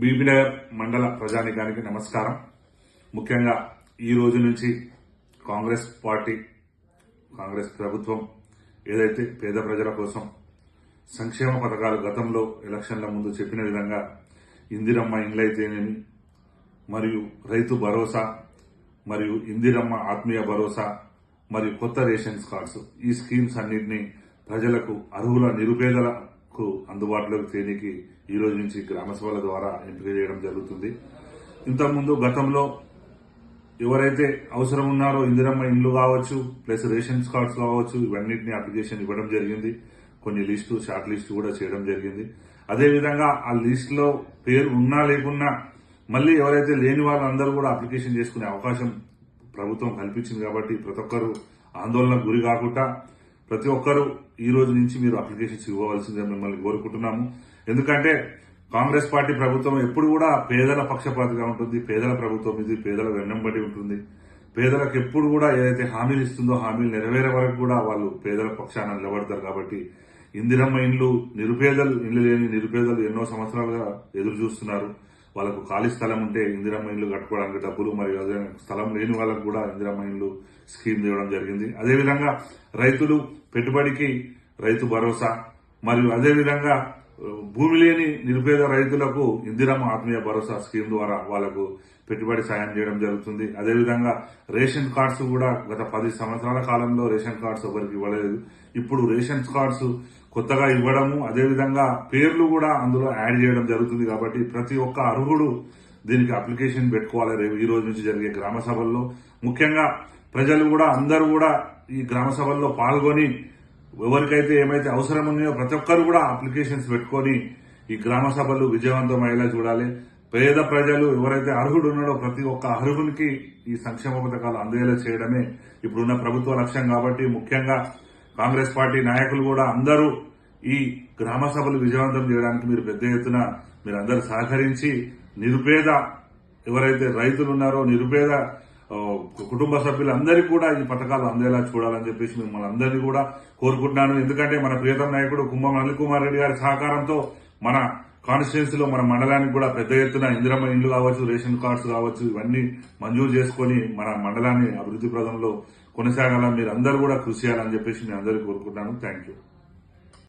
బీబీనగర్ మండల ప్రజానికానికి నమస్కారం. ముఖ్యంగా ఈ రోజు నుంచి కాంగ్రెస్ పార్టీ కాంగ్రెస్ ప్రభుత్వం ఏదైతే పేద ప్రజల కోసం సంక్షేమ పథకాలు గతంలో ఎలక్షన్ల ముందు చెప్పిన విధంగా ఇందిరమ్మ ఇండ్లైతేనేమి మరియు రైతు భరోసా మరియు ఇందిరమ్మ ఆత్మీయ భరోసా మరియు కొత్త రేషన్స్ కార్డ్స్ ఈ స్కీమ్స్ అన్నింటినీ ప్రజలకు అర్హుల నిరుపేదల నిరుపేదలకు అందుబాటులోకి తేనికి ఈ రోజు నుంచి గ్రామ సభల ద్వారా ఎంపిక చేయడం జరుగుతుంది. ఇంతకుముందు గతంలో ఎవరైతే అవసరం ఉన్నారో ఇందిరమ్మ ఇండ్లు కావచ్చు ప్లస్ రేషన్స్ కార్డ్స్ కావచ్చు ఇవన్నిటిని అప్లికేషన్ ఇవ్వడం జరిగింది. కొన్ని లిస్టు షార్ట్ లిస్ట్ కూడా చేయడం జరిగింది. అదేవిధంగా ఆ లిస్టులో పేరు ఉన్నా లేకున్నా మళ్ళీ ఎవరైతే లేని వాళ్ళందరూ కూడా అప్లికేషన్ చేసుకునే అవకాశం ప్రభుత్వం కల్పించింది కాబట్టి ప్రతి ఒక్కరు ఆందోళనకు గురి కాకుండా ప్రతి ఒక్కరూ ఈ రోజు నుంచి మీరు అప్లికేషన్స్ ఇవ్వవలసిందే మిమ్మల్ని కోరుకుంటున్నాము. ఎందుకంటే కాంగ్రెస్ పార్టీ ప్రభుత్వం ఎప్పుడు కూడా పేదల పక్షపాతిగా ఉంటుంది పేదల ప్రభుత్వం ఇది పేదల వెన్నంబడి ఉంటుంది. పేదలకు ఎప్పుడు కూడా ఏదైతే హామీలు ఇస్తుందో హామీలు నెరవేరే వరకు కూడా వాళ్ళు పేదల పక్షాన నిలబడతారు కాబట్టి ఇందిరమ్మ ఇండ్లు నిరుపేదలు ఇండ్లు లేని నిరుపేదలు ఎన్నో సంవత్సరాలుగా ఎదురు చూస్తున్నారు. వాళ్ళకు ఖాళీ స్థలం ఉంటే ఇందిరమ్మ ఇండ్లు కట్టుకోవడానికి డబ్బులు మరియు అదే స్థలం లేని వాళ్ళకు కూడా ఇందిరమ్మ ఇండ్లు స్కీమ్ ఇవ్వడం జరిగింది. అదేవిధంగా రైతులు పెట్టుబడికి రైతు భరోసా మరియు అదేవిధంగా భూమి లేని నిరుపేద రైతులకు ఇందిరమ్మ ఆత్మీయ భరోసా స్కీమ్ ద్వారా వాళ్ళకు పెట్టుబడి సాయం చేయడం జరుగుతుంది. అదేవిధంగా రేషన్ కార్డ్స్ కూడా గత పది సంవత్సరాల కాలంలో రేషన్ కార్డ్స్ ఎవరికి ఇవ్వలేదు. ఇప్పుడు రేషన్ కార్డ్స్ కొత్తగా ఇవ్వడము అదేవిధంగా పేర్లు కూడా అందులో యాడ్ చేయడం జరుగుతుంది కాబట్టి ప్రతి ఒక్క అర్హుడు దీనికి అప్లికేషన్ పెట్టుకోవాలి రేపు ఈ రోజు నుంచి జరిగే గ్రామ సభల్లో. ముఖ్యంగా ప్రజలు కూడా అందరూ కూడా ఈ గ్రామ సభల్లో పాల్గొని ఎవరికైతే ఏమైతే అవసరం ఉన్నాయో ప్రతి ఒక్కరు కూడా అప్లికేషన్స్ పెట్టుకొని ఈ గ్రామ సభలు విజయవంతం అయ్యేలా చూడాలి. పేద ప్రజలు ఎవరైతే అర్హుడు ఉన్నాడో ప్రతి ఒక్క అర్హునికి ఈ సంక్షేమ పథకాలు అందేలా చేయడమే ఇప్పుడున్న ప్రభుత్వ లక్ష్యం కాబట్టి ముఖ్యంగా కాంగ్రెస్ పార్టీ నాయకులు కూడా అందరూ ఈ గ్రామ సభలు విజయవంతం చేయడానికి మీరు పెద్ద ఎత్తున మీరందరూ సహకరించి నిరుపేద ఎవరైతే రైతులు ఉన్నారో నిరుపేద కుటుంబ సభ్యులందరికీ కూడా ఈ పథకాలు అందేలా చూడాలని చెప్పేసి మిమ్మల్ని అందరినీ కూడా కోరుకుంటున్నాను. ఎందుకంటే మన ప్రియతమ నాయకుడు కుంభం అనిల్ కుమార్ రెడ్డి గారి సహకారంతో మన కాన్స్టిట్యున్సీలో మన మండలానికి కూడా పెద్ద ఎత్తున ఇందిరమ్మ ఇండ్లు కావచ్చు రేషన్ కార్డ్స్ కావచ్చు ఇవన్నీ మంజూరు చేసుకొని మన మండలాన్ని అభివృద్ధి ప్రదంలో కొనసాగాలని మీరు అందరూ కూడా కృషి చేయాలని చెప్పేసి నేను అందరికీ కోరుకుంటున్నాను. Thank you.